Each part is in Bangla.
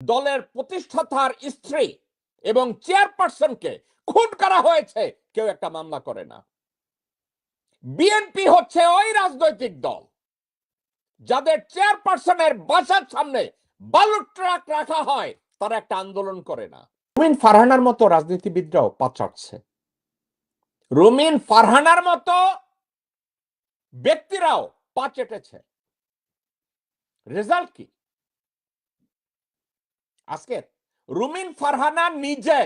দলের প্রতিষ্ঠাতার স্ত্রী এবং চেয়ারপারসনকে খুন করা হয়েছে, কেউ একটা মামলা করে না। বিএনপি হচ্ছে ওই রাজনৈতিক দল যাদের চেয়ারপারসনের বাসার সামনে বালুর ট্রাক রাখা হয়, তারা একটা আন্দোলন করে না। রুমিন ফারহানার মতো রাজনীতিবিদরাও পা চাটছে রুমিন ফারহানার মতো ব্যক্তিরাও পা চেটেছে। রেজাল্ট কি? আজকে রুমিন ফারহানা নিজে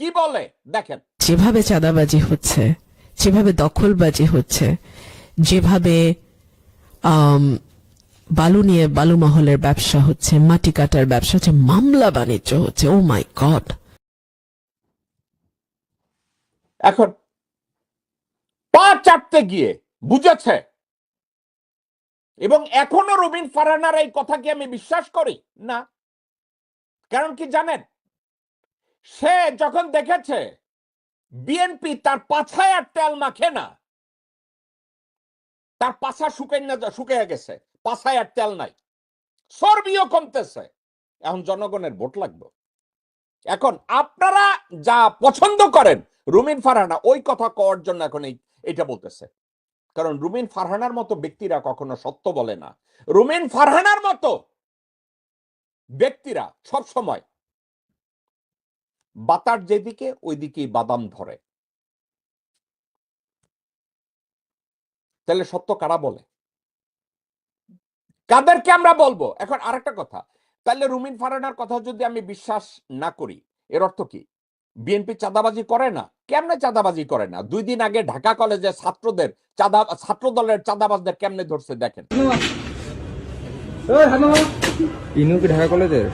কি বলে? দেখেন। যেভাবে চাঁদাবাজি হচ্ছে যেভাবে দখলবাজি হচ্ছে যেভাবে বালু নিয়ে বালু মহলের ব্যবসা হচ্ছে মাটি কাটার ব্যবসা হচ্ছে মামলা বাণিজ্য হচ্ছে ও মাই গড এখন পা চাটতে গিয়ে বুঝেছে। এবং এখনও রবিন ফারহানার এই কথা কি আমি বিশ্বাস করি? না। কারণ কি জানেন? সে যখন দেখেছে বিএনপি তার পাছায় আর তেল মাখে না। তার পাছা শুকে না, শুকিয়ে গেছে। পাছায় আর তেল নাই। চর্বিও কমতেছে। এখন জনগণের ভোট লাগবে। এখন আপনারা যা পছন্দ করেন, রুমিন ফারহানা, ওই কথা কওয়ার জন্য এখন এটা বলতেছে। কারণ রুমিন ফারহানার মতো ব্যক্তিরা কখনো সত্য বলে না। রুমিন ফারহানার মতো ব্যক্তিরা সব সময় বাতার যেদিকে, ওইদিকেই বাদাম ধরে। তাহলে সত্য কারা বলে? কাদেরকে আমরা বলব? এখন আরেকটা কথা। তাহলে রুমিন ফারানার কথা যদি আমি বিশ্বাস না করি, এর অর্থ কি? বিএনপি চাঁদাবাজি করে না? কেমনে চাঁদাবাজি করে না? দুই দিন আগে ঢাকা কলেজে ছাত্রদের চাঁদা ছাত্র দলের চাঁদাবাজদের কেমনে ধরছে দেখেন। ইনু কি ঢাকা কলেজের?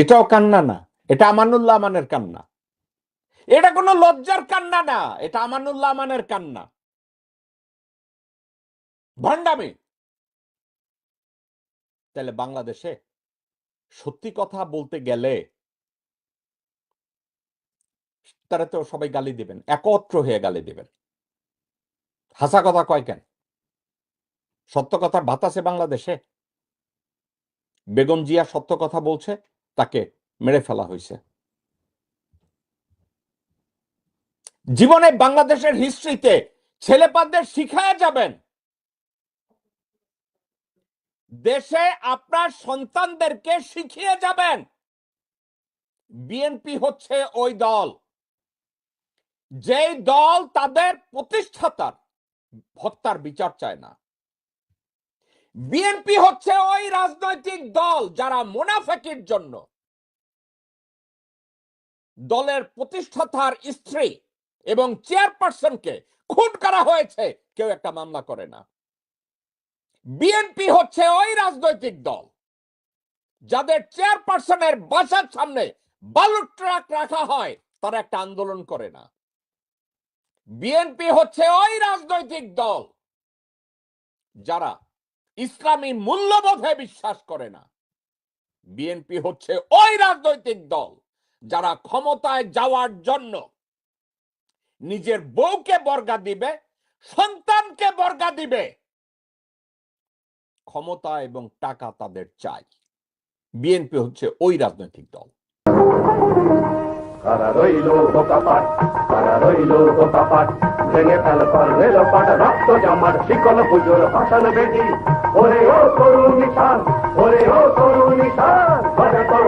এটাও কান্না না এটা আমানুল্লাহ আমানের কান্না। এটা কোনো লজ্জার কান্না না এটা আমানুল্লাহ আমানের কান্না। ভণ্ডামি তাহলে বাংলাদেশে সত্যি কথা বলতে গেলে তারা তো সবাই গালি দিবেন একত্র হয়ে গালি দিবেন। হাসা কথা কয় কেন? সত্য কথার ভাত আছে বাংলাদেশে? বেগম জিয়া সত্য কথা বলছে, তাকে মেরে ফেলা হয়েছে। জীবনে বাংলাদেশের হিস্ট্রিতে ছেলেপাদের শিখায় যাবেন। দেশে আপনার সন্তানদেরকে শিখিয়ে যাবেন। বিএনপি হচ্ছে ওই দল। যেই দল তাদের প্রতিষ্ঠাতার হত্যার বিচার চায় না। বিএনপি হচ্ছে ওই রাজনৈতিক দল যারা মুনাফেকির জন্য দলের প্রতিষ্ঠাতার স্ত্রী এবং চেয়ারপারসনকে খুন করা হয়েছে, কেউ একটা মামলা করে না। বিএনপি হচ্ছে ওই রাজনৈতিক দল যাদের চেয়ারপারসনের বাসার সামনে বালুর ট্রাক রাখা হয়, তারা একটা আন্দোলন করে না। বিএনপি হচ্ছে ওই রাজনৈতিক দল যারা ইসলামী মূল্যবোধে বিশ্বাস করে না। বিএনপি হচ্ছে ওই রাজনৈতিক দল যারা ক্ষমতায় যাওয়ার জন্য নিজের বউকে বর্গা দিবে, সন্তানকে বর্গা দিবে। ক্ষমতা এবং টাকা তাদের চাই। বিএনপি হচ্ছে ওই রাজনৈতিক দল। কারা রইল বোকাপাট ভেঙে ফেল কর। রেল পাট রক্ত জামার শিকল পুজোর ভাষণ বেদি ওরে ও তরুণ নিশান, ওরে ও তরুণ নিশান বাজা তোর